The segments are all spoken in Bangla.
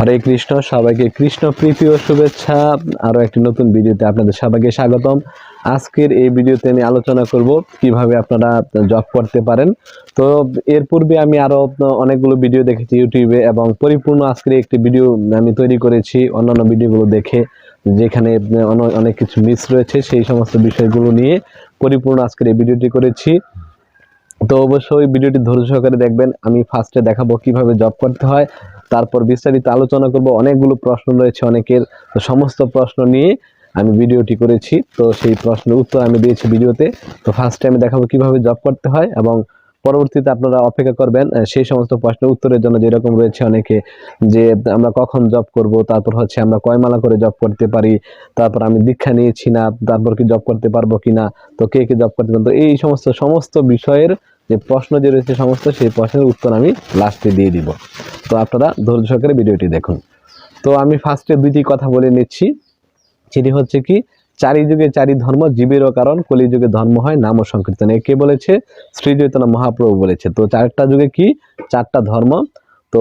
হরে কৃষ্ণ, সবাইকে কৃষ্ণ প্রীতি ও শুভেচ্ছা। আরও একটি নতুন ভিডিওতে আপনাদের সবাইকে স্বাগতম। আজকের এই ভিডিওতে আমি আলোচনা করব কীভাবে আপনারা জব করতে পারেন। তো এর পূর্বে আমি আরও অনেকগুলো ভিডিও দেখেছি ইউটিউবে এবং পরিপূর্ণ আজকের একটি ভিডিও আমি তৈরি করেছি অন্যান্য ভিডিওগুলো দেখে, যেখানে অন- অনেক কিছু মিস রয়েছে, সেই সমস্ত বিষয়গুলো নিয়ে পরিপূর্ণ আজকের এই ভিডিওটি করেছি। তো অবশ্যই ভিডিওটি ধৈর্য সহকারে দেখবেন। আমি ফার্স্টে দেখাবো কীভাবে জব করতে হয়। তারপর বিস্তারিত আলোচনা করব। অনেকগুলো প্রশ্ন রয়েছে অনেকের। তো সমস্ত প্রশ্ন নিয়ে আমি ভিডিওটি করেছি। তো সেই প্রশ্নের উত্তর আমি দিয়েছি ভিডিওতে। তো ফার্স্টে আমি দেখাবো কীভাবে জব করতে হয় এবং পরবর্তীতে আপনারা অপেক্ষা করবেন সেই সমস্ত প্রশ্নের উত্তরের জন্য যেরকম রয়েছে অনেকে, যে আমরা কখন জব করব, তারপর হচ্ছে আমরা কয় মালা করে জব করতে পারি, তারপর আমি দীক্ষা নিয়েছি না, তারপর কি জব করতে পারব কিনা, তো কে কে জব করতে পারব, তো এই সমস্ত সমস্ত বিষয়ের যে প্রশ্ন যে রয়েছে সমস্ত, সেই প্রশ্নের উত্তর আমি লাস্টে দিয়ে দিব। তো আপনারা ধৈর্য সহকারে ভিডিওটি দেখুন। তো আমি ফার্স্টে দুইটি কথা বলে নিচ্ছি, সেটি হচ্ছে কি চারি যুগে চারি ধর্ম জীবেরও কারণ, কলিযুগে ধর্ম হয় নাম ও সংকীর্তন। কে বলেছে শ্রী চৈতন্য মহাপ্রভু বলেছে। তো চারটা যুগে কি? চারটা ধর্ম। তো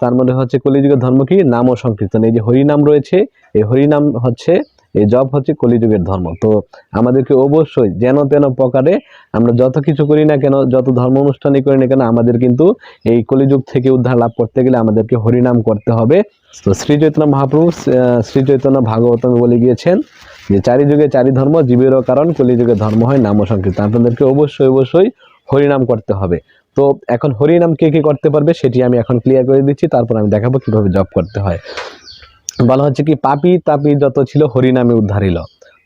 তার মধ্যে হচ্ছে কলিযুগের ধর্ম কি? নাম ও সংকীর্তন। এই যে হরিনাম রয়েছে, এই হরিনাম হচ্ছে, এই জব হচ্ছে কলিযুগের ধর্ম। তো আমাদেরকে অবশ্যই যেন তেন প্রকারে আমরা যত কিছু করি না কেন, যত ধর্ম অনুষ্ঠানই করি না কেন, আমাদের কিন্তু এই কলিযুগ থেকে উদ্ধার লাভ করতে গেলে আমাদেরকে হরিনাম করতে হবে। তো শ্রী চৈতন্য মহাপ্রভু শ্রী চৈতন্য ভাগবতমে বলে গিয়েছেন যে চারি যুগে চারি ধর্ম জীবেরও কারণ, কলিযুগে ধর্ম হয়, নাম সংকীর্তন। আপনাদেরকে অবশ্যই অবশ্যই হরিনাম করতে হবে। তো এখন হরিনাম কে কে করতে পারবে সেটি আমি এখন ক্লিয়ার করে দিচ্ছি, তারপর আমি দেখাবো কীভাবে জব করতে হয়। বলা হচ্ছে কি, পাপি তাপি যত ছিল হরিনামে উদ্ধারিল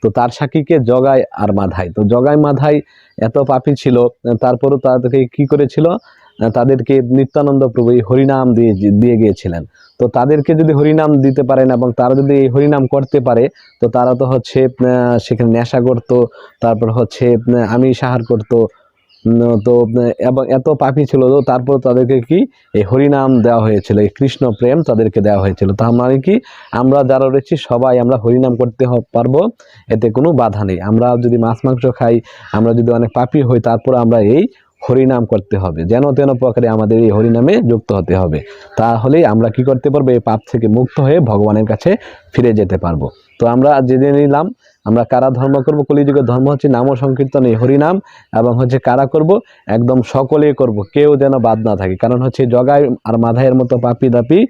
তো তার সাক্ষীকে জগায় আর মাধাই। তো জগায় মাধাই এত পাপি ছিল, তারপরও তাদেরকে কি করেছিল? তাদেরকে নিত্যানন্দ প্রভু এই হরিনাম দিয়ে দিয়ে গিয়েছিলেন। তো তাদেরকে যদি হরিনাম দিতে পারেন এবং তারা যদি এই হরিনাম করতে পারে, তো তারা তো হচ্ছে সেখানে নেশা করতো, তারপর হচ্ছে আমি সাহার করতো তো এবং এত পাপি ছিল তো তারপর তাদেরকে কি? এই হরিনাম দেওয়া হয়েছিল, এই কৃষ্ণ প্রেম তাদেরকে দেওয়া হয়েছিল। তার মানে কি? আমরা যারা রয়েছি, সবাই আমরা হরিনাম করতে পারব, এতে কোনো বাধা নেই। আমরা যদি মাছ মাংস খাই, আমরা যদি অনেক পাপি হই, তারপর আমরা এই হরিনাম করতে হবে। যেন তেন প্রকারে আমাদের এই হরিনামে যুক্ত হতে হবে। তাহলেই আমরা কি করতে পারব? এই পাপ থেকে মুক্ত হয়ে ভগবানের কাছে ফিরে যেতে পারব। তো আমরা জেনে নিলাম, আমরা কারা ধর্ম করব? কলিযুগের ধর্ম হচ্ছে নাম সংকীর্তন, এই হরিনাম, এবং হচ্ছে কারা করব? একদম সকলেই করব, কেউ যেন বাদ না থাকে। কারণ হচ্ছে জগাই আর মাধায়ের মতো পাপি দাপি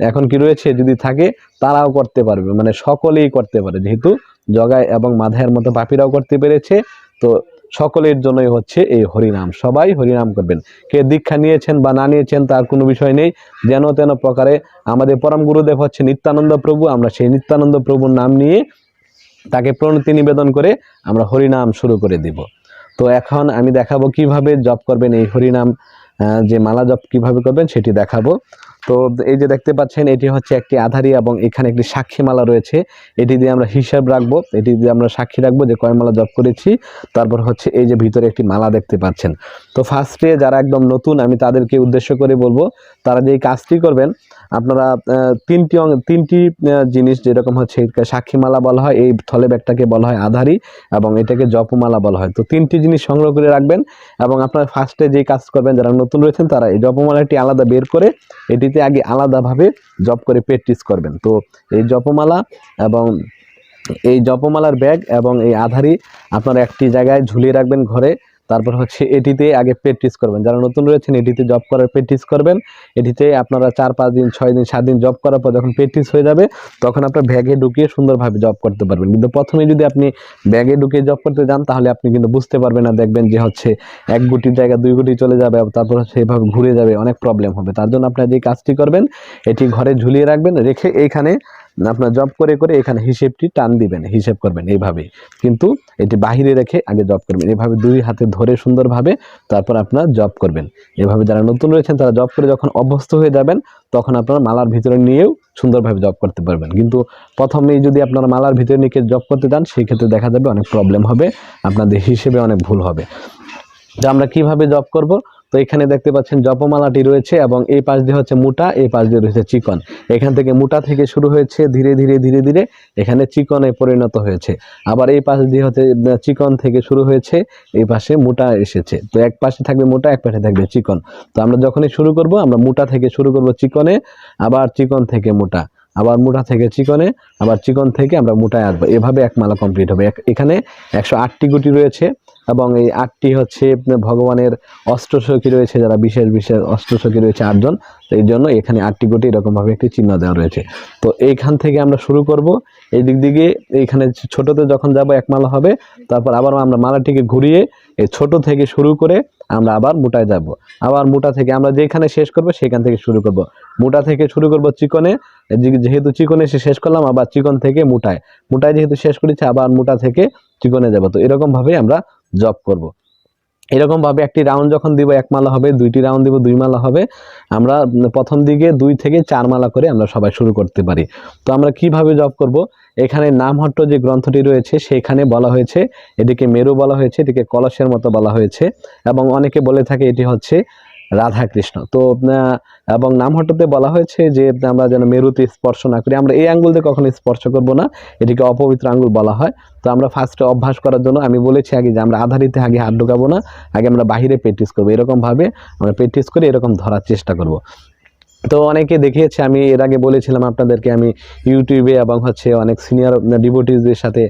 এখন কি রয়েছে? যদি থাকে, তারাও করতে পারবে। মানে সকলেই করতে পারে। যেহেতু জগায় এবং মাধায়ের মতো পাপিরাও করতে পেরেছে, তো সকলের জন্যই হচ্ছে এই হরিনাম। সবাই হরিনাম করবেন। কে দীক্ষা নিয়েছেন বা না নিয়েছেন, তার কোনো বিষয় নেই। যেন তেন প্রকারে আমাদের পরম গুরুদেব হচ্ছে নিত্যানন্দ প্রভু। আমরা সেই নিত্যানন্দ প্রভুর নাম নিয়ে তাকে প্রণতি নিবেদন করে আমরা হরিনাম শুরু করে দিব। তো এখন আমি দেখাবো কীভাবে জপ করবেন এই হরিনাম যে মালা জপ কীভাবে করবেন সেটি দেখাবো। তো এই যে দেখতে পাচ্ছেন, এটি হচ্ছে একটি আধারি এবং এখানে একটি সাক্ষী মালা রয়েছে। এটি দিয়ে আমরা হিসাব রাখব। এটি দিয়ে আমরা সাক্ষী রাখব যে কয় মালা জপ করেছি। তারপর হচ্ছে এই যে ভিতরে একটি মালা দেখতে পাচ্ছেন। তো ফার্স্টে যারা একদম নতুন, আমি তাদেরকে উদ্দেশ্য করে বলব, তারা যে এই কাজটি করবেন, আপনারা তিনটি তিনটি জিনিস যেরকম হচ্ছে সাক্ষীমালা বলা হয়, এই থলে ব্যাগটাকে বলা হয় আধারি এবং এটাকে জপমালা বলা হয়। তো তিনটি জিনিস সংগ্রহ করে রাখবেন এবং আপনারা ফার্স্টে যে কাজ করবেন, যারা নতুন রয়েছেন, তারা এই জপমালাটি আলাদা বের করে এটিতে আগে আলাদাভাবে জপ করে প্র্যাকটিস করবেন। তো এই জপমালা এবং এই জপমালার ব্যাগ এবং এই আধারি আপনারা একটি জায়গায় ঝুলিয়ে রাখবেন ঘরে। তারপর হচ্ছে এটিতে আগে প্র্যাকটিস করবেন। যারা নতুন রয়েছেন, এটিতে জব করার প্র্যাকটিস করবেন। এটিতে আপনারা চার, পাঁচ দিন, ছয় দিন, সাত দিন জব করার পর যখন প্র্যাকটিস হয়ে যাবে, তখন আপনার ব্যাগে ঢুকিয়ে সুন্দরভাবে জব করতে পারবেন। কিন্তু প্রথমে যদি আপনি ব্যাগে ঢুকিয়ে জব করতে যান, তাহলে আপনি কিন্তু বুঝতে পারবেন না দেখবেন যে হচ্ছে এক গুটির জায়গা, দুই গুটি চলে যাবে তারপর এভাবে ঘুরে যাবে, অনেক প্রবলেম হবে। তার জন্য আপনার যে কাজটি করবেন, এটি ঘরে ঝুলিয়ে রাখবেন, রেখে এইখানে আপনার জব করে করে এখানে হিসেবটি টান দিবেন, হিসেব করবেন এইভাবে কিন্তু এটি বাহিরে রেখে আগে জব করবেন। এভাবে দুই হাতে ধরে সুন্দরভাবে তারপর আপনার জব করবেন। এভাবে যারা নতুন রয়েছেন, তারা জব করে যখন অভ্যস্ত হয়ে যাবেন, তখন আপনারা মালার ভিতরে নিয়েও সুন্দরভাবে জব করতে পারবেন। কিন্তু প্রথমেই যদি আপনারা মালার ভিতরে নিয়ে জব করতে যান, সেই ক্ষেত্রে দেখা যাবে অনেক প্রবলেম হবে, আপনাদের হিসেবে অনেক ভুল হবে। তো আমরা কীভাবে জব করব? তো এখানে দেখতে পাচ্ছেন জপমালাটি রয়েছে এবং এই পাশ দিয়ে হচ্ছে মোটা, এই পাশ দিয়ে রয়েছে চিকন। এখান থেকে মোটা থেকে শুরু হয়েছে, ধীরে ধীরে ধীরে ধীরে এখানে চিকনে পরিণত হয়েছে। আবার এই পাশ দিয়ে হচ্ছে চিকন থেকে শুরু হয়েছে, এই পাশে মোটা এসেছে। তো এক পাশে থাকবে মোটা, এক পাশে থাকবে চিকন। তো আমরা যখনই শুরু করব, আমরা মোটা থেকে শুরু করব চিকনে, আবার চিকন থেকে মোটা, আবার মোটা থেকে চিকনে, আবার চিকন থেকে আমরা মোটায় আসব। এভাবে এক মালা কমপ্লিট হবে। এখানে একশো আটটি গুটি রয়েছে। এবং এই আটটি হচ্ছে ভগবানের অষ্টসখী রয়েছে, যারা বিশেষ বিশেষ অষ্টসখী রয়েছে আটজন, তো এই জন্য এখানে আটটি গুটি এরকমভাবে একটি চিহ্ন দেওয়া রয়েছে। তো এইখান থেকে আমরা শুরু করব। এই দিক দিকে এইখানে ছোটতে যখন যাব, এক মালা হবে, তারপর আবার আমরা মালাটিকে ঘুরিয়ে এই ছোট থেকে শুরু করে আমরা আবার মোটায় যাব। আবার মোটা থেকে আমরা যেখানে শেষ করব, সেখান থেকে শুরু করব। মোটা থেকে শুরু করব চিকনে যেহেতু চিকনে এসে শেষ করলাম, আবার চিকন থেকে মোটায়। মোটায় যেহেতু শেষ করেছি, আবার মোটা থেকে চিকনে যাব। তো এরকম ভাবে আমরা জব করব। এরকমভাবে একটি রাউন্ড যখন দিব, এক মালা হবে, দুইটি রাউন্ড দিব, দুই মালা হবে, আমরা প্রথম দিকে দুই থেকে চার মালা করে আমরা সবাই শুরু করতে পারি। তো আমরা কীভাবে জব করব? এখানে নামহট্ট যে গ্রন্থটি রয়েছে, সেখানে বলা হয়েছে, এটিকে মেরু বলা হয়েছে, এটিকে কলসের মতো বলা হয়েছে, এবং অনেকে বলে থাকে এটি হচ্ছে রাধা কৃষ্ণ তো এবং নাম নামহট্টতে বলা হয়েছে যে, আমরা যেন মেরুতে স্পর্শ না করি। আমরা এই আঙ্গুল দিয়ে কখনো স্পর্শ করব না। এটিকে অপবিত্র আঙ্গুল বলা হয়। তো, আমরা ফার্স্টে অভ্যাস করার জন্য আমি বলেছি আগে যে, আমরা আধারিতে আগে হাত ঢুকাবো না। আগে আমরা বাহিরে প্র্যাকটিস করব। এরকমভাবে আমরা প্র্যাকটিস করে এরকম ধরার চেষ্টা করব। তো অনেকে দেখিয়েছে, আমি এর আগে বলেছিলাম আপনাদেরকে, আমি ইউটিউবে এবং হচ্ছে অনেক সিনিয়র ডিভোটিসদের সাথে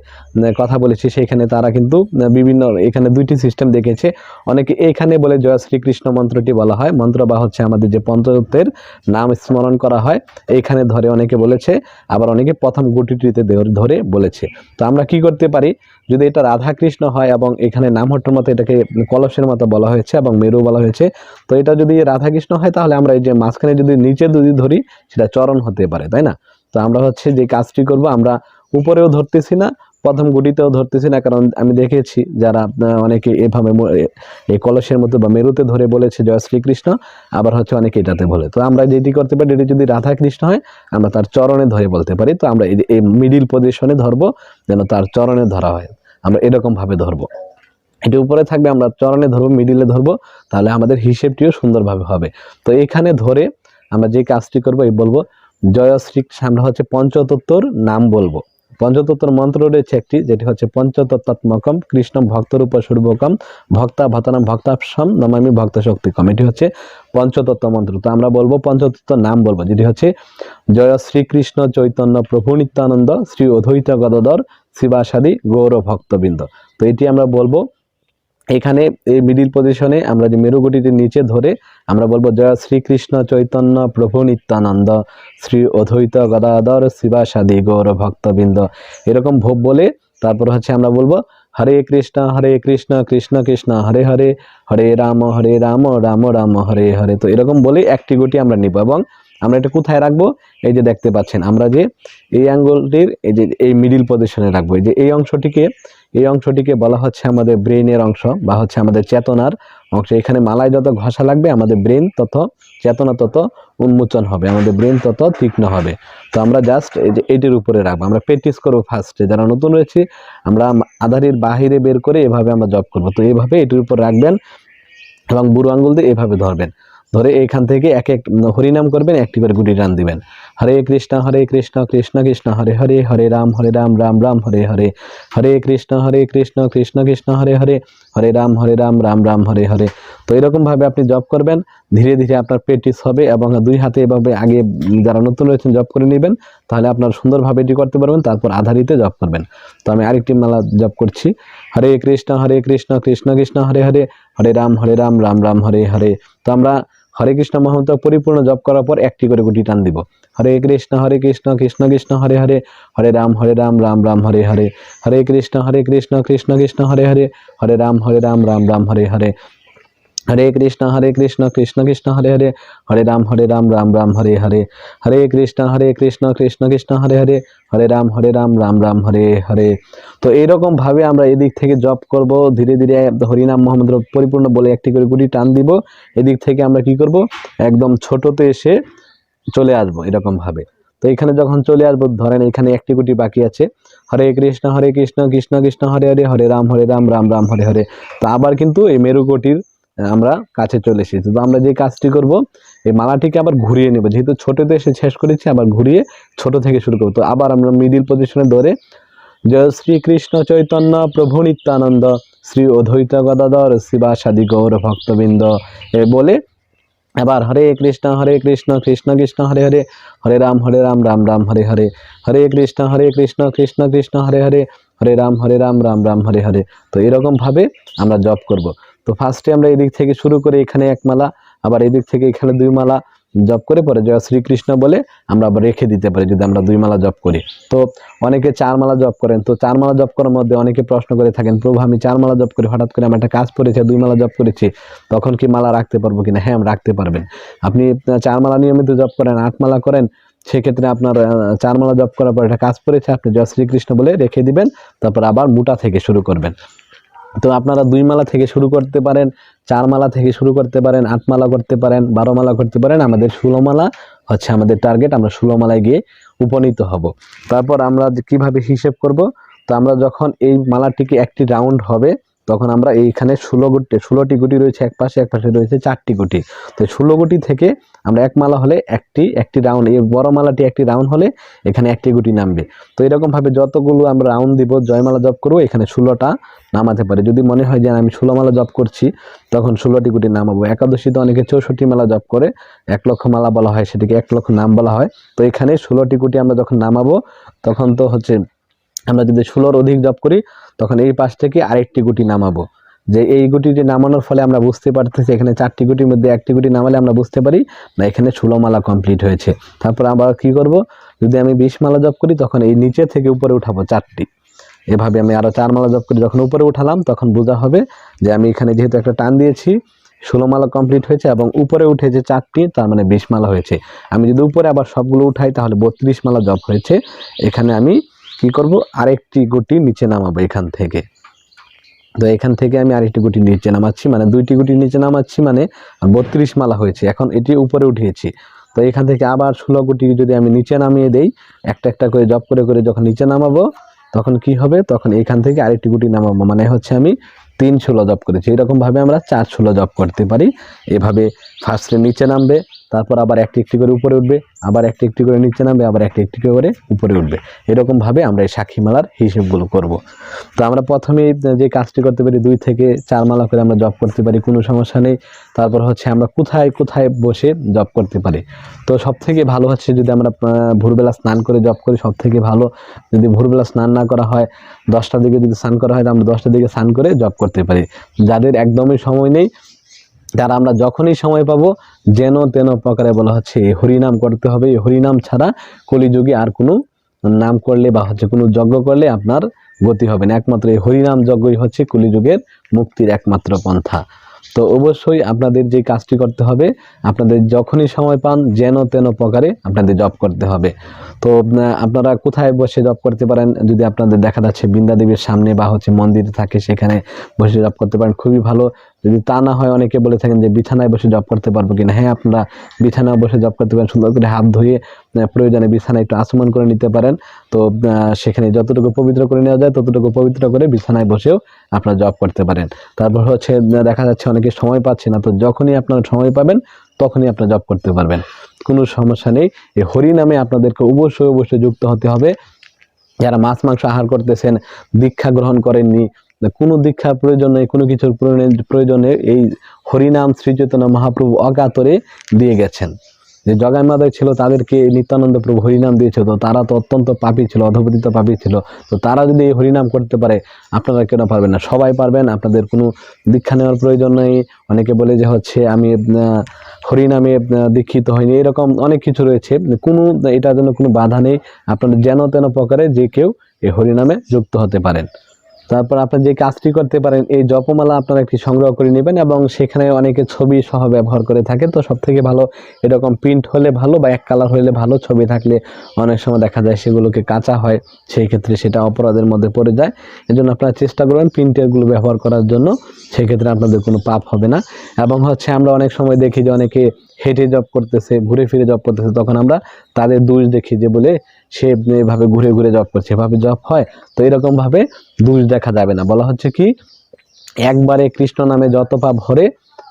কথা বলেছি। সেখানে তারা কিন্তু বিভিন্ন, এখানে দুইটি সিস্টেম দেখেছে। অনেকে এইখানে বলে জয় শ্রীকৃষ্ণ মন্ত্রটি বলা হয়। মন্ত্র বা হচ্ছে আমাদের যে পঞ্চতত্ত্বের নাম স্মরণ করা হয়, এইখানে ধরে অনেকে বলেছে, আবার অনেকে প্রথম গুটিটিতে ধরে- বলেছে। তো আমরা কি করতে পারি? যদি এটা রাধা কৃষ্ণ হয় এবং এখানে নাম নামহট্টর মতো এটাকে কলসের মতো বলা হয়েছে এবং মেরু বলা হয়েছে, তো এটা যদি রাধাকৃষ্ণ হয়, তাহলে আমরা এই যে মাঝখানে যদি নিচে যদি ধরি, সেটা চরণ হতে পারে, তাই না? তো আমরা হচ্ছে যে কাজটি করব, আমরা উপরেও ধরতেছি না, প্রথম গুটিতেও ধরতেছি না, কারণ আমি দেখেছি যারা অনেকে এভাবে এই কলসের মতো বা মেরুতে ধরে বলেছে জয় শ্রীকৃষ্ণ আবার হচ্ছে অনেকে এটাতে বলে। তো আমরা যেটি করতে পারি, এটি যদি রাধা কৃষ্ণ হয়, আমরা তার চরণে ধরে বলতে পারি, তো আমরা এই মিডিল পজিশনে ধরবো, যেন তার চরণে ধরা হয়। আমরা এরকম ভাবে ধরবো। এটা উপরে থাকবে, আমরা চরণে ধরবো মিডিলে ধরবো, তাহলে আমাদের হিসেবটিও সুন্দরভাবে হবে। তো এখানে ধরে আমরা যে কাজটি করব, এই বলব, জয় শ্রী আমরা হচ্ছে পঞ্চতত্ত্বর নাম বলব। পঞ্চতত্ত্বর মন্ত্র রয়েছে একটি, যেটি হচ্ছে পঞ্চতত্ত্বাত্মকম কৃষ্ণ ভক্তরূপ সূর্বকম ভক্তা ভতনাম ভক্তাপসম, নমামি ভক্ত শক্তিকম এটি হচ্ছে পঞ্চতত্ত্ব মন্ত্র। তো আমরা বলব পঞ্চতত্ত্ব নাম বলব, যেটি হচ্ছে জয় শ্রীকৃষ্ণ চৈতন্য প্রভু নিত্যানন্দ, শ্রী অদ্বৈত গদাধর, শিবাসাদি গৌর ভক্তবৃন্দ তো এটি আমরা বলব এখানে এই মিডিল পজিশনে আমরা যে মেরুগুটিটির নিচে ধরে আমরা বলব জয় শ্রীকৃষ্ণ চৈতন্য প্রভু নিত্যানন্দ, শ্রী অদ্বৈত গদাধর শিবাসাদি গৌর ভক্তবৃন্দ। এরকম ভোগ বলে তারপর হচ্ছে আমরা বলব হরে কৃষ্ণ হরে কৃষ্ণ কৃষ্ণ কৃষ্ণ, হরে হরে হরে রাম হরে রাম রাম রাম, হরে হরে। তো এরকম বলে একটি গুটি আমরা নিব এবং আমরা এটা কোথায় রাখব? এই যে দেখতে পাচ্ছেন, আমরা যে এই আঙ্গুলটির এই যে এই মিডিল পজিশনে রাখব। এই যে এই অংশটিকে এই অংশটিকে বলা হচ্ছে আমাদের ব্রেনের অংশ বা হচ্ছে আমাদের চেতনার অংশ। এখানে মালায় যত ঘষা লাগবে, আমাদের ব্রেন তত চেতনা তত উন্মোচন হবে, আমাদের ব্রেন তত তীক্ষ্ণ হবে। তো আমরা জাস্ট এই যে এটির উপরে রাখব। আমরা প্র্যাকটিস করব ফার্স্টে যারা নতুন রয়েছে, আমরা আধারের বাহিরে বের করে এভাবে আমরা জব করব। তো এইভাবে এটির উপর রাখবেন এবং বুড়ো আঙ্গুল দিয়ে এভাবে ধরবেন। ধরে এখান থেকে এক এক হরিনাম করবেন, একটি করে গুটি রান দিবেন। হরে কৃষ্ণ হরে কৃষ্ণ কৃষ্ণ কৃষ্ণ, হরে হরে হরে রাম হরে রাম রাম রাম, হরে হরে। হরে কৃষ্ণ হরে কৃষ্ণ কৃষ্ণ কৃষ্ণ, হরে হরে হরে রাম হরে রাম রাম রাম, হরে হরে। তো এরকম ভাবে আপনি জব করবেন, ধীরে ধীরে আপনার প্র্যাকটিস হবে এবং দুই হাতে এভাবে আগে যারা নতুন রয়েছেন জব করে নেবেন, তাহলে আপনার সুন্দরভাবে এটি করতে পারবেন, তারপর আধারিতে জব করবেন। তো আমি আরেকটি মালা জব করছি। হরে কৃষ্ণ হরে কৃষ্ণ কৃষ্ণ কৃষ্ণ, হরে হরে হরে রাম হরে রাম রাম রাম, হরে হরে। তো আমরা হরে কৃষ্ণ মহামন্ত্র পরিপূর্ণ জপ করার পর একটি করে গুটি টান দিব। হরে কৃষ্ণ হরে কৃষ্ণ কৃষ্ণ কৃষ্ণ, হরে হরে হরে রাম হরে রাম রাম রাম, হরে হরে। হরে কৃষ্ণ হরে কৃষ্ণ কৃষ্ণ কৃষ্ণ, হরে হরে হরে রাম হরে রাম রাম রাম, হরে হরে। হরে কৃষ্ণ হরে কৃষ্ণ কৃষ্ণ কৃষ্ণ, হরে হরে হরে রাম হরে রাম রাম রাম, হরে হরে হরে কৃষ্ণ হরে কৃষ্ণ কৃষ্ণ কৃষ্ণ, হরে হরে হরে রাম হরে রাম রাম রাম, হরে হরে। তো এইরকম ভাবে আমরা এদিক থেকে জপ করব, ধীরে ধীরে হরিনাম মোহাম্মদ পরিপূর্ণ বলে একটি করে গুটি টান দিব। এদিক থেকে আমরা কি করব? একদম ছোটতে এসে চলে আসব এরকম ভাবে। তো এখানে যখন চলে আসব, ধরেন এখানে একটি গুটি বাকি আছে। হরে কৃষ্ণ হরে কৃষ্ণ কৃষ্ণ কৃষ্ণ, হরে হরে হরে রাম হরে রাম রাম রাম, হরে হরে। তো আবার কিন্তু এই মেরুকটির আমরা কাছে চলে এসেছি। তো আমরা যে কাজটি করব, এই মালাটিকে আবার ঘুরিয়ে নেব। যেহেতু ছোটতে এসে শেষ করেছি, আবার ঘুরিয়ে ছোট থেকে শুরু করব। তো আবার আমরা মিডিল পজিশনে ধরে জয় শ্রীকৃষ্ণ চৈতন্য, প্রভু নিত্যানন্দ, শ্রী অদ্বৈত গদাধর, শিবাসাদি গৌর ভক্তবৃন্দ এ বলে আবার হরে কৃষ্ণ হরে কৃষ্ণ কৃষ্ণ কৃষ্ণ, হরে হরে হরে রাম হরে রাম রাম রাম, হরে হরে হরে কৃষ্ণ হরে কৃষ্ণ কৃষ্ণ কৃষ্ণ, হরে হরে হরে রাম হরে রাম রাম রাম, হরে হরে। তো এরকমভাবে আমরা জপ করব। তো ফার্স্টে আমরা এদিক থেকে শুরু করে, এখানে এক মালা, আবার এদিক থেকে এখানে দুই মালা জপ করে পরে জয় শ্রীকৃষ্ণ বলে আমরা আবার রেখে দিতে পারি যদি আমরা দুই মালা জপ করি। তো অনেকে চার মালা জপ করেন, তো চার মালা জপ করার মধ্যে অনেকে প্রশ্ন করে থাকেন, প্রভু আমি চার মালা জপ করি হঠাৎ করে আমার একটা কাজ পড়েছে দুই মালা জপ করেছি, তখন কি মালা রাখতে পারব কিনা? হ্যাঁ রাখতে পারবেন। আপনি চার মালা নিয়মিত জপ করেন, আট মালা করেন, সেক্ষেত্রে আপনার চার মালা জপ করার পর একটা কাজ পড়েছে, আপনি জয় শ্রীকৃষ্ণ বলে রেখে দিবেন, তারপর আবার মোটা থেকে শুরু করবেন। তো আপনারা দুই মালা থেকে শুরু করতে পারেন, চার মালা থেকে শুরু করতে পারেন, আট মালা করতে পারেন, বারো মালা করতে পারেন। আমাদের ষোলো মালা হচ্ছে আমাদের টার্গেট আমরা ষোলো মালায় গিয়ে উপনীত হব। তারপর আমরা কীভাবে হিসেব করব? তো আমরা যখন এই মালাটিকে একটি রাউন্ড হবে তখন আমরা এইখানে ষোলো গুটি, ষোলোটি গুটি রয়েছে এক পাশে এক পাশে রয়েছে চারটি গুটি। তো ষোলো গুটি থেকে আমরা এক মালা হলে একটি একটি রাউন্ড, এই বড় মালাটি একটি রাউন্ড হলে এখানে একটি গুটি নামবে। তো এরকম ভাবে যতগুলো আমরা রাউন্ড দিব, জয়মালা জপ করব, এখানে ষোলোটা নামাতে পারে। যদি মনে হয় যে আমি ষোলো মালা জপ করছি, তখন ষোলোটি গুটি নামাবো। একাদশীতে অনেকে চৌষট্টি মালা জপ করে, এক লক্ষ মালা বলা হয়, সেটিকে এক লক্ষ নাম বলা হয়। তো এখানে ষোলোটি গুটি আমরা যখন নামাবো, তখন তো হচ্ছে আমরা যদি ষোলোর অধিক জপ করি, তখন এই পাশ থেকে আরেকটি গুটি নামাবো। যে এই গুটিটি নামানোর ফলে আমরা বুঝতে পারতেছি, এখানে চারটি গুটির মধ্যে একটি গুটি নামালে আমরা বুঝতে পারি না, এখানে ষোলো মালা কমপ্লিট হয়েছে। তারপর আবার কি করব? যদি আমি বিশ মালা জপ করি, তখন এই নিচে থেকে উপরে উঠাবো চারটি। এভাবে আমি আরও চার মালা জপ করি, যখন উপরে উঠালাম, তখন বোঝা হবে যে আমি এখানে যেহেতু একটা টান দিয়েছি, ষোলো মালা কমপ্লিট হয়েছে এবং উপরে উঠেছে চারটি, তার মানে বিশ মালা হয়েছে। আমি যদি উপরে আবার সবগুলো উঠাই, তাহলে বত্রিশ মালা জপ হয়েছে। এখানে আমি কি করব? আরেকটি গুটি নিচে নামাবো এখান থেকে। তো এখান থেকে আমি আরেকটি গুটি নিচে নামাচ্ছি মানে দুইটি গুটি নিচে নামাচ্ছি মানে বত্রিশ মালা হয়েছে। এখন এটি উপরে উঠিয়েছি। তো এখান থেকে আবার ষোলো গুটি যদি আমি নিচে নামিয়ে দেই, একটা একটা করে জব করে করে যখন নিচে নামাবো, তখন কি হবে? তখন এখান থেকে আরেকটি গুটি নামাবো। মানে হচ্ছে আমি তিন ষোলো জব করেছি। এরকমভাবে আমরা চার ষোলো জব করতে পারি। এভাবে ফার্স্টে নিচে নামবে তারপর আবার একটি একটি করে উপরে উঠবে, আবার একটি একটি করে নিচে নামবে, আবার একটি একটি করে উপরে উঠবে। এরকম ভাবে আমরা এই সাক্ষী মালার হিসেবগুলো করব। তো আমরা প্রথমে যে কাজটি করতে পারি, দুই থেকে চার মালা করে আমরা জব করতে পারি, কোনো সমস্যা নেই। তারপর হচ্ছে আমরা কোথায় কোথায় বসে জব করতে পারি। তো সব থেকে ভালো হচ্ছে যদি আমরা ভোরবেলা স্নান করে জব করি সব থেকে ভালো যদি ভোরবেলা স্নান না করা হয়, দশটার দিকে যদি স্নান করা হয় তো আমরা দশটার দিকে স্নান করে জব করতে পারি। যাদের একদমই সময় নেই তারা আমরা যখনই সময় পাবো, যেন তেন প্রকারে বলা হচ্ছে হরিনাম করতে হবে। এই হরিনাম ছাড়া কলিযুগে আর কোনো নাম করলে বা হচ্ছে কোনো যজ্ঞ করলে আপনার গতি হবে না। একমাত্র এই হরিনাম যজ্ঞই হচ্ছে কলিযুগের মুক্তির একমাত্র পন্থা। তো অবশ্যই আপনাদের যে কাজটি করতে হবে, আপনাদের যখনই সময় পান, যেন তেন প্রকারে আপনাদের জব করতে হবে। তো আপনারা কোথায় বসে জব করতে পারেন? যদি আপনাদের দেখা যাচ্ছে বৃন্দা দেবীর সামনে বা হচ্ছে মন্দিরে থাকে, সেখানে বসে জব করতে পারেন, খুবই ভালো। যদি তা না হয়, অনেকে বলে থাকেন যে বিছানায় বসে জব করতে পারব কিনা। হ্যাঁ আপনারা বিছানায় বসে জব করতে পারেন, সুন্দর করে হাত ধুয়ে প্রয়োজনে বিছানায় একটু আচমন করে নিতে পারেন। তো সেখানে যতটুকু পবিত্র করে নেওয়া যায়, ততটুকু পবিত্র করে বিছানায় বসেও আপনারা জব করতে পারেন। তারপর হচ্ছে দেখা যাচ্ছে অনেকে সময় পাচ্ছে না, তো যখনই আপনারা সময় পাবেন, তখনই আপনারা জব করতে পারবেন। কোনো সমস্যা নেই। এই হরি নামে আপনাদেরকে অবশ্যই অবশ্যই যুক্ত হতে হবে। যারা মাছ, মাংস আহার করতেছেন, দীক্ষা গ্রহণ করেননি কোনো দীক্ষার প্রয়োজন নেই, কোনো কিছুর প্রয়োজনে- এই হরিনাম শ্রীচৈতন্য মহাপ্রভু অকাতরে দিয়ে গেছেন। যে জগাই মাদায় ছিল তাদেরকে নিত্যানন্দ প্রভু হরিনাম দিয়েছিল, তো তারা তো অত্যন্ত পাপী ছিল, অধপতিত পাপী ছিল। তো তারা যদি এই হরিনাম করতে পারে, আপনারা কেন পারবেন না? সবাই পারবেন, আপনাদের কোনো দীক্ষা নেওয়ার প্রয়োজন নেই। অনেকে বলে যে হচ্ছে, আমি হরিনামে দীক্ষিত হয়নি এরকম অনেক কিছু রয়েছে। কোনো, এটার জন্য কোনো বাধা নেই। আপনারা যেন তেন প্রকারে যে কেউ এই হরিনামে যুক্ত হতে পারেন। তারপর আপনার যে কাজটি করতে পারেন, এই জপমালা আপনারা একটি সংগ্রহ করে নেবেন এবং সেখানে অনেকে ছবি সহ ব্যবহার করে থাকে। তো সব থেকে ভালো এরকম প্রিন্ট হলে ভালো বা এক কালার হলে ভালো ছবি থাকলে অনেক সময় দেখা যায় সেগুলোকে কাঁচা হয়, সেই ক্ষেত্রে সেটা অপরাধের মধ্যে পড়ে যায়। এজন্য আপনারা চেষ্টা করবেন প্রিন্টেরগুলো ব্যবহার করার জন্য সেক্ষেত্রে আপনাদের কোনো পাপ হবে না। এবং হচ্ছে আমরা অনেক সময় দেখি যে অনেকে হেঁটে জব করতেছে, ঘুরে ফিরে জব করতেছে, তখন আমরা তাদের দোষ দেখি যে বলে সে এভাবে ঘুরে ঘুরে জব করছে, এভাবে জব হয়। তো এরকমভাবে দোষ দেখা যাবে না। বলা হচ্ছে কি, একবারে কৃষ্ণ নামে যত পাপ ভরে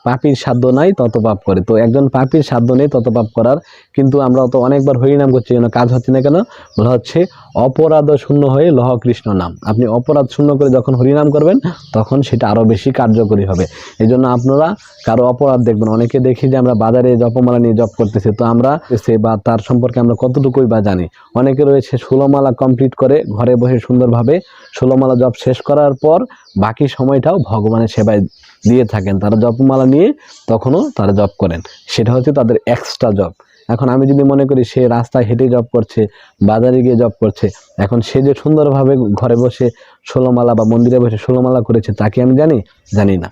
পাপির সাধ্য নাই, তত পাপ করে। তো একজন পাপির সাধ্য নেই, তত পাপ করার। কিন্তু আমরা তো অনেকবার হরিনাম করছি, যেন কাজ হচ্ছে না কেন? বলা হচ্ছে, অপরাধ শূন্য হয়ে লহ কৃষ্ণ নাম। আপনি অপরাধ শূন্য করে যখন হরিনাম করবেন, তখন সেটা আরও বেশি কার্যকরী হবে। এই জন্য আপনারা কারও অপরাধ দেখবেন। অনেকে দেখি যে আমরা বাজারে জপমালা নিয়ে জপ করতেছি, তো আমরা সে বা তার সম্পর্কে আমরা কতটুকুই বা জানি। অনেকে রয়েছে, ষোলোমালা কমপ্লিট করে ঘরে বসে সুন্দরভাবে ষোলোমালা জপ শেষ করার পর বাকি সময়টাও ভগবানের সেবায় দিয়ে থাকেন। তারা জপমালা নিয়ে তখনও তারা জব করেন। সেটা হচ্ছে তাদের এক্সট্রা জব এখন আমি যদি মনে করি সে রাস্তায় হেঁটে জব করছে, বাজারে গিয়ে জব করছে, এখন সে যে সুন্দরভাবে ঘরে বসে ষোলোমালা বা মন্দিরে বসে ষোলোমালা করেছে তাকে আমি জানি? জানি না।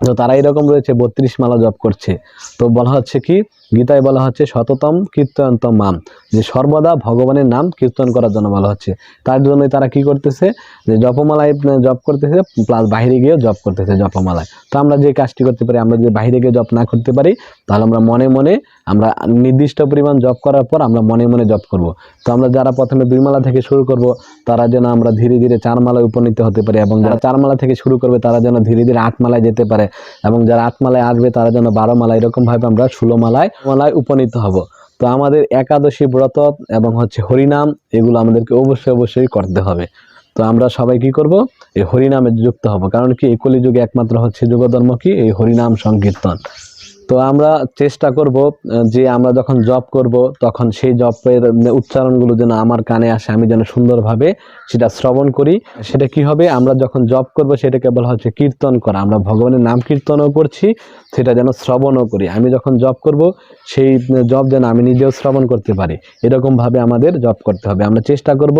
তো তারা এরকম রয়েছে বত্রিশ মালা জব করছে। তো বলা হচ্ছে কি গীতায় বলা হচ্ছে শততম কীর্তয়ন্তম মাম যে সর্বদা ভগবানের নাম কীর্তন করার জন্য বলা হচ্ছে। তার জন্যই তারা কি করতেছে? যে জপমালায় জপ করতেছে প্লাস বাইরে গিয়েও জপ করতেছে জপমালায়। তো আমরা যে কাজটি করতে পারি, আমরা যদি বাইরে গিয়ে জপ না করতে পারি, তাহলে আমরা মনে মনে, আমরা নির্দিষ্ট পরিমাণ জপ করার পর আমরা মনে মনে জপ করব। তো আমরা যারা প্রথমে দুই মালা থেকে শুরু করব, তারা যেন আমরা ধীরে ধীরে চার মালায় উপনীত হতে পারি এবং যারা চার মালা থেকে শুরু করবে, তারা যেন ধীরে ধীরে আট মালায় যেতে পারে। এবং যারা আট মালায় আসবে, তারা যেন বারো মালা, এরকমভাবে আমরা ষোলো মালায় মালায় উপনীত হব। তো আমাদের একাদশী ব্রত এবং হচ্ছে হরিনাম, এগুলো আমাদেরকে অবশ্যই অবশ্যই করতে হবে। তো আমরা সবাই কি করব? এই হরিনামে যুক্ত হব। কারণ কি, এই কলিযুগে একমাত্র হচ্ছে যুগধর্ম কি? এই হরিনাম সংকীর্তন। তো আমরা চেষ্টা করব যে আমরা যখন জব করব, তখন সেই জবের উচ্চারণগুলো যেন আমার কানে আসে, আমি যেন সুন্দরভাবে সেটা শ্রবণ করি। সেটা কি হবে? আমরা যখন জব করব, সেটাকে বলা হচ্ছে কীর্তন করা। আমরা ভগবানের নাম কীর্তনও করছি, সেটা যেন শ্রবণও করি। আমি যখন জব করব, সেই জব যেন আমি নিজেও শ্রবণ করতে পারি। এরকমভাবে আমাদের জব করতে হবে। আমরা চেষ্টা করব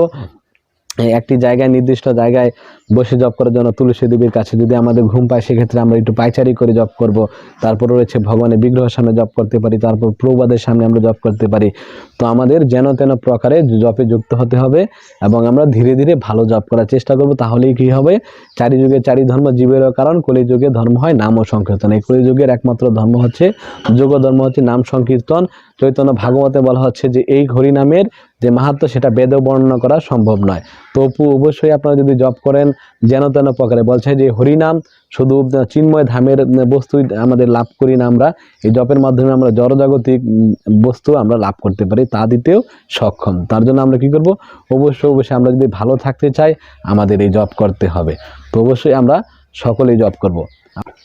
একটি জায়গায়, নির্দিষ্ট জায়গায় বসে জব করার জন্য তুলসী দেবীর কাছে যদি আমাদের ঘুম পায়, সেক্ষেত্রে আমরা একটু পাইচারি করে জব করব। তারপর রয়েছে ভগবানের বিগ্রহের সামনে জব করতে পারি, তারপর প্রবাদের সামনে আমরা জব করতে পারি। তো আমাদের যেন তেন প্রকারে জপে যুক্ত হতে হবে এবং আমরা ধীরে ধীরে ভালো জব করার চেষ্টা করব। তাহলেই কি হবে? চারি যুগে চারি ধর্ম জীবেরও কারণ, কলিযুগে ধর্ম হয় নাম ও সংকীর্তন। এই কলিযুগের একমাত্র ধর্ম হচ্ছে যোগ ধর্ম হচ্ছে নাম সংকীর্তন। চৈতন্য ভাগবতে বলা হচ্ছে যে, এই হরিনামের যে মাহাত্ম সেটা বেদ বর্ণনা করা সম্ভব নয়। তো অপু অবশ্যই আপনারা যদি জব করেন, যেন তেন প্রকারে। বলছে যে হরিনাম শুধু চিন্ময় ধামের বস্তুই আমাদের লাভ করি না আমরা। এই জপের মাধ্যমে আমরা জড়জাগতিক বস্তু আমরা লাভ করতে পারি, তা দিতেও সক্ষম। তার জন্য আমরা কি করব? অবশ্যই অবশ্যই আমরা যদি ভালো থাকতে চাই, আমাদের এই জব করতে হবে। তো অবশ্যই আমরা সকলেই জব করব।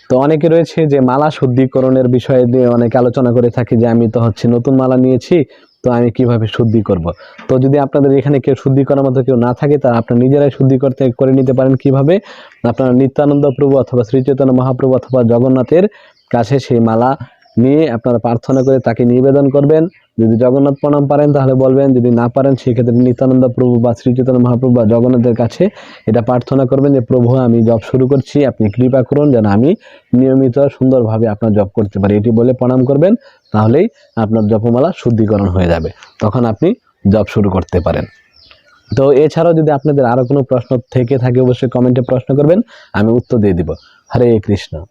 তো অনেকে রয়েছে যে, মালা শুদ্ধিকরণের বিষয়ে দিয়ে অনেকে আলোচনা করে থাকি যে, আমি তো হচ্ছে নতুন মালা নিয়েছি তো আমি কীভাবে শুদ্ধি করব? তো যদি আপনাদের এখানে কেউ শুদ্ধি করার মতো কেউ না থাকে তা আপনারা নিজেরাই শুদ্ধি করতে, করে নিতে পারেন কীভাবে? আপনারা নিত্যানন্দ প্রভু অথবা শ্রীচৈতন্য মহাপ্রভু অথবা জগন্নাথের কাছে সেই মালা নিয়ে আপনারা প্রার্থনা করে তাকে নিবেদন করবেন। যদি জগন্নাথ প্রণাম পারেন, তাহলে বলবেন, যদি না পারেন, সেক্ষেত্রে নিত্যানন্দ প্রভু বা শ্রী চৈতন্য মহাপ্রভু বা জগন্নাথের কাছে এটা প্রার্থনা করবেন যে, প্রভু, আমি জব শুরু করছি, আপনি কৃপা করুন যেন আমি নিয়মিত সুন্দরভাবে আপনার জব করতে পারি। এটি বলে প্রণাম করবেন, তাহলেই আপনার জপমালা শুদ্ধিকরণ হয়ে যাবে। তখন আপনি জব শুরু করতে পারেন। তো এছাড়াও যদি আপনাদের আরও কোনো প্রশ্ন থেকে থাকে, অবশ্যই কমেন্টে প্রশ্ন করবেন, আমি উত্তর দিয়ে দিব। হরে কৃষ্ণ।